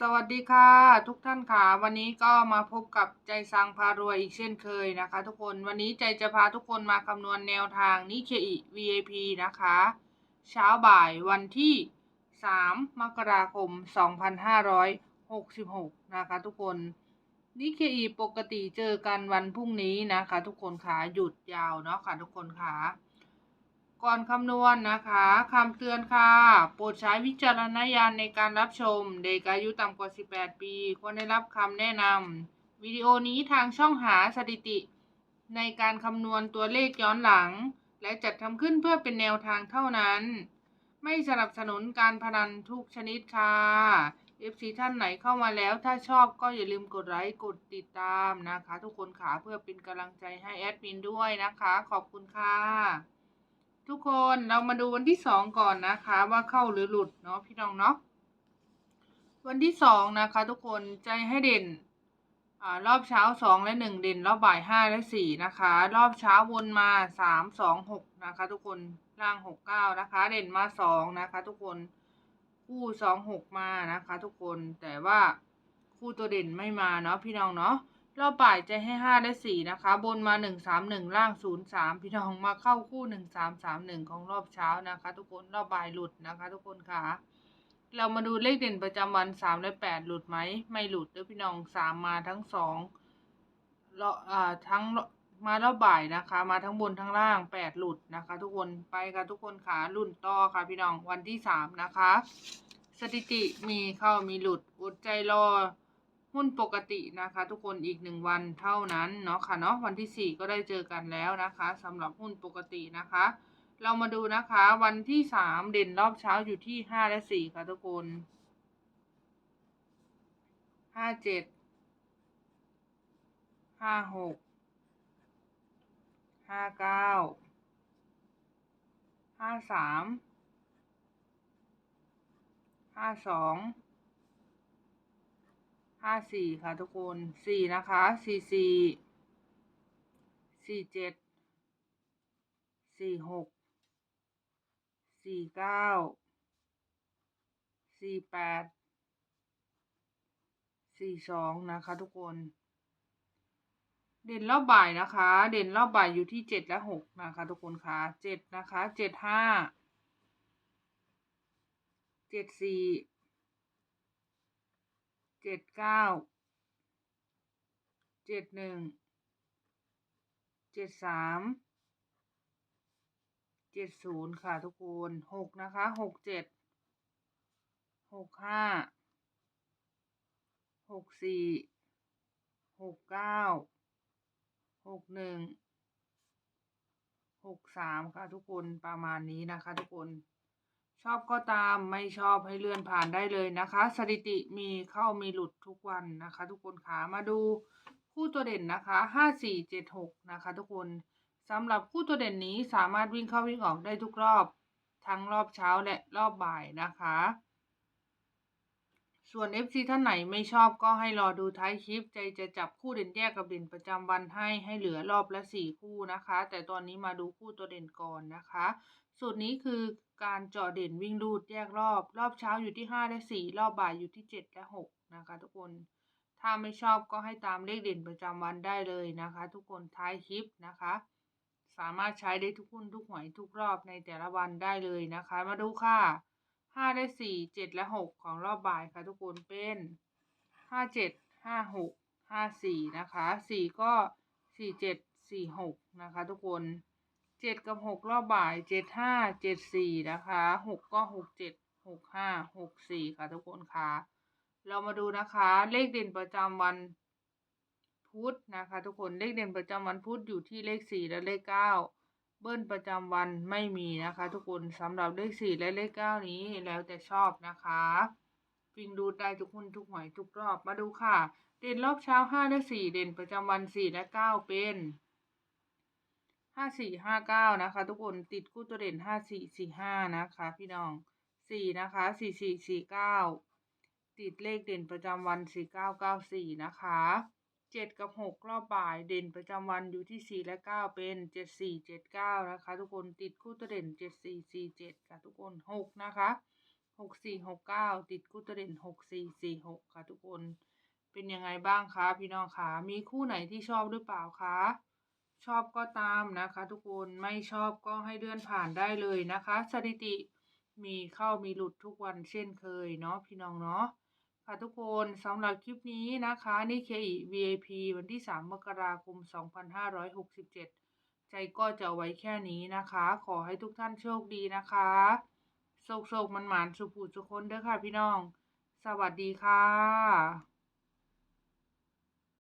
สวัสดีค่ะทุกท่านค่ะ วันนี้ก็มาพบกับใจสังพารวยอีกเช่นเคยนะคะ ทุกคนวันนี้ใจจะพาทุกคนมาคำนวณแนวทางนิเคอิ VIP นะคะ เช้าบ่ายวันที่ 3 มกราคม 2566 นะคะ ทุกคนนิเคอิปกติเจอกันวันพรุ่งนี้นะคะ ทุกคนค่ะหยุดยาวเนาะค่ะทุกคนค่ะ ก่อนคำนวณนะคะคำเตือนค่ะ โปรดใช้วิจารณญาณในการรับชม เด็กอายุต่ำกว่า 18 ปี ควรได้รับคำแนะนำวิดีโอนี้ทางช่องหาสถิติ ในการคำนวณตัวเลขย้อนหลัง และจัดทำขึ้นเพื่อเป็นแนวทางเท่านั้น ไม่สนับสนุนการพนันทุกชนิดค่ะ FC ท่านไหนเข้ามาแล้ว ถ้าชอบก็อย่าลืมกดไลค์กดติดตามนะคะ ทุกคนค่ะเพื่อเป็นกำลังใจให้แอดมินด้วยนะคะ ขอบคุณค่ะ ทุกคนเรามาดูวันที่สองก่อนนะคะ ว่าเข้าหรือหลุดเนาะพี่น้องเนาะวันที่สองนะคะ ทุกคนใจให้เด่นอรอบเช้าสองและหนึ่งเด่น รอบบ่ายห้าและสี่นะคะ รอบเช้าวนมาสามสองหกนะคะ ทุกคนล่างหกเก้านะคะ เด่นมาสองนะคะ ทุกคนคู่สองหกมานะคะ ทุกคนแต่ว่าคู่ตัวเด่นไม่มาเนาะพี่น้องเนาะ รอบบ่ายจะให้ห้าและสี่นะคะ บนมาหนึ่งสามหนึ่งล่างศูนย์สามพี่น้องมาเข้าคู่หนึ่งสามสามหนึ่งของรอบเช้านะคะ ทุกคนรอบบ่ายหลุดนะคะ ทุกคนค่ะ เรามาดูเลขเด่นประจำวันสามและแปดหลุดไหมไม่หลุดเด้อพี่น้องสามมาทั้งสองรอบอ่าทั้งมารอบบ่ายนะคะ มาทั้งบนทั้งล่างแปดหลุดนะคะ ทุกคนไปค่ะทุกคนค่ะรุ่นต่อค่ะพี่น้องวันที่สามนะคะ สถิติมีเข้ามีหลุดอดใจรอ หุ้นปกตินะคะ ทุกคนอีกหนึ่งวันเท่านั้นเนาะค่ะเนาะวันที่สี่ก็ได้เจอกันแล้วนะคะสำหรับหุ้นปกตินะคะ เรามาดูนะคะวันที่สามเด่นรอบเช้าอยู่ที่ห้าและสี่ค่ะทุกคน ห้าเจ็ด ห้าหก ห้าเก้า ห้าสาม ห้าสอง ห้าสี่ค่ะทุกคนสี่นะคะสี่สี่สี่เจ็ดสี่หกสี่เก้าสี่แปดสี่สองนะคะทุกคน เด่นรอบบ่ายนะคะ เด่นรอบบ่ายอยู่ที่เจ็ดและหกนะคะ ทุกคนค่ะเจ็ดนะคะเจ็ดห้าเจ็ดสี่ เจ็ดเก้าเจ็ดหนึ่งเจ็ดสามเจ็ดศูนย์ค่ะทุกคนหกนะคะหกเจ็ดหกห้าหกสี่หกเก้าหกหนึ่งหกสามค่ะทุกคนประมาณนี้นะคะทุกคน ชอบก็ตามไม่ชอบให้เลื่อนผ่านได้เลยนะคะ สถิติมีเข้ามีหลุดทุกวันนะคะ ทุกคนขามาดูคู่ตัวเด่นนะคะห้าสี่เจ็ดหกนะคะ ทุกคนสำหรับคู่ตัวเด่นนี้สามารถวิ่งเข้าวิ่งออกได้ทุกรอบ ทั้งรอบเช้าและรอบบ่ายนะคะ ส่วน FC ท่านไหนไม่ชอบก็ให้รอดูท้ายคลิป ใจจะจับคู่เด่นแยกกับเด่นประจำวันให้ให้เหลือรอบละสี่คู่นะคะ แต่ตอนนี้มาดูคู่ตัวเด่นก่อนนะคะสูตรนี้คือการเจาะเด่นวิ่งรูดแยกรอบ รอบเช้าอยู่ที่ห้าและสี่รอบบ่ายอยู่ที่เจ็ดและหกนะคะ ทุกคนถ้าไม่ชอบก็ให้ตามเลขเด่นประจำวันได้เลยนะคะ ทุกคนท้ายคลิปนะคะ สามารถใช้ได้ทุกหุ้นทุกหวยทุกรอบในแต่ละวันได้เลยนะคะ มาดูค่ะ ห้าและสี่เจ็ดและหกของรอบบ่ายค่ะทุกคนเป็นห้าเจ็ดห้าหกห้าสี่นะคะสี่ก็สี่เจ็ดสี่หกนะคะ ทุกคนเจ็ดกับหกรอบบ่ายเจ็ดห้าเจ็ดสี่นะคะหกก็หกเจ็ดหกห้าหกสี่ค่ะทุกคนค่ะ เรามาดูนะคะ เลขเด่นประจำวันพุธนะคะ ทุกคนเลขเด่นประจำวันพุธอยู่ที่เลขสี่และเลขเก้า เบิ้ลประจำวันไม่มีนะคะ ทุกคนสำหรับเลขสี่และเลขเก้านี้แล้วแต่ชอบนะคะฟิงดูได้ทุกคนทุกหวยทุกรอบมาดูค่ะ เด่นรอบเช้าห้าและสี่เด่นประจำวันสี่และเก้าเป็นห้าสี่ห้าเก้านะคะ ทุกคนติดคู่ตัวเด่นห้าสี่สี่ห้านะคะ พี่น้องสี่นะคะสี่สี่สี่เก้าติดเลขเด่นประจำวันสี่เก้าเก้าสี่นะคะ เจ็ดกับหกรอบบ่ายเด่นประจำวันอยู่ที่สี่และเก้าเป็นเจ็ดสี่เจ็ดเก้านะคะ ทุกคนติดคู่ตัวเด่นเจ็ดสี่สี่เจ็ดค่ะทุกคนหกนะคะหกสี่หกเก้าติดคู่ตัวเด่นหกสี่สี่หกค่ะทุกคนเป็นยังไงบ้างคะพี่น้องคะมีคู่ไหนที่ชอบหรือเปล่าคะชอบก็ตามนะคะ ทุกคนไม่ชอบก็ให้เลื่อนผ่านได้เลยนะคะ สถิติมีเข้ามีหลุดทุกวันเช่นเคยเนาะพี่น้องเนาะ ค่ะทุกคนสำหรับคลิปนี้นะคะนี่เคอี VIP วันที่ 3 มกราคม 2567 ใจก็จะไว้แค่นี้นะคะ ขอให้ทุกท่านโชคดีนะคะโศกโศกมันหมานสุผูสุคนเด้อค่ะพี่น้อง สวัสดีค่ะ